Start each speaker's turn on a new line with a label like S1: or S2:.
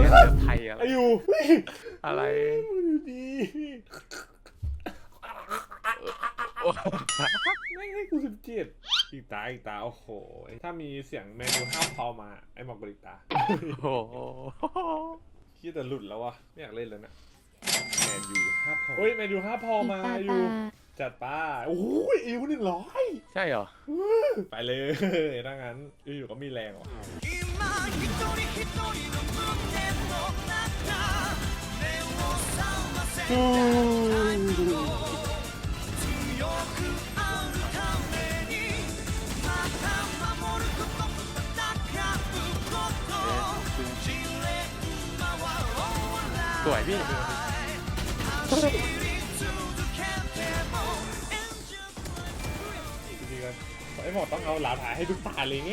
S1: อไทยอะไร
S2: อายุเฮ้ย
S1: อะไร
S2: ดูดีไม่ให้กูสิบเจ็ดอีกตาอีกตาโอ้โห ถ้ามีเสียงเมนูห้าวพอมา ไอ้หมอกกบอีกตา
S1: โห
S2: คิดแต่หลุดแล้ววะไม่อยากเล่นแล้วนะแมนยูห้าพอเฮ้ยแมนยูห้าพอมาอยู่ จัดป้าโอ้ยอิวหนึ่งร้อย
S1: ใช่เหรอ
S2: ไปเลยถ้างั้นอยู่ก็มีแรงว่ะ
S1: สวยพี่
S2: ไอ้หมอต้องเอาหลาถ่ายให้ทุกตาเลยไง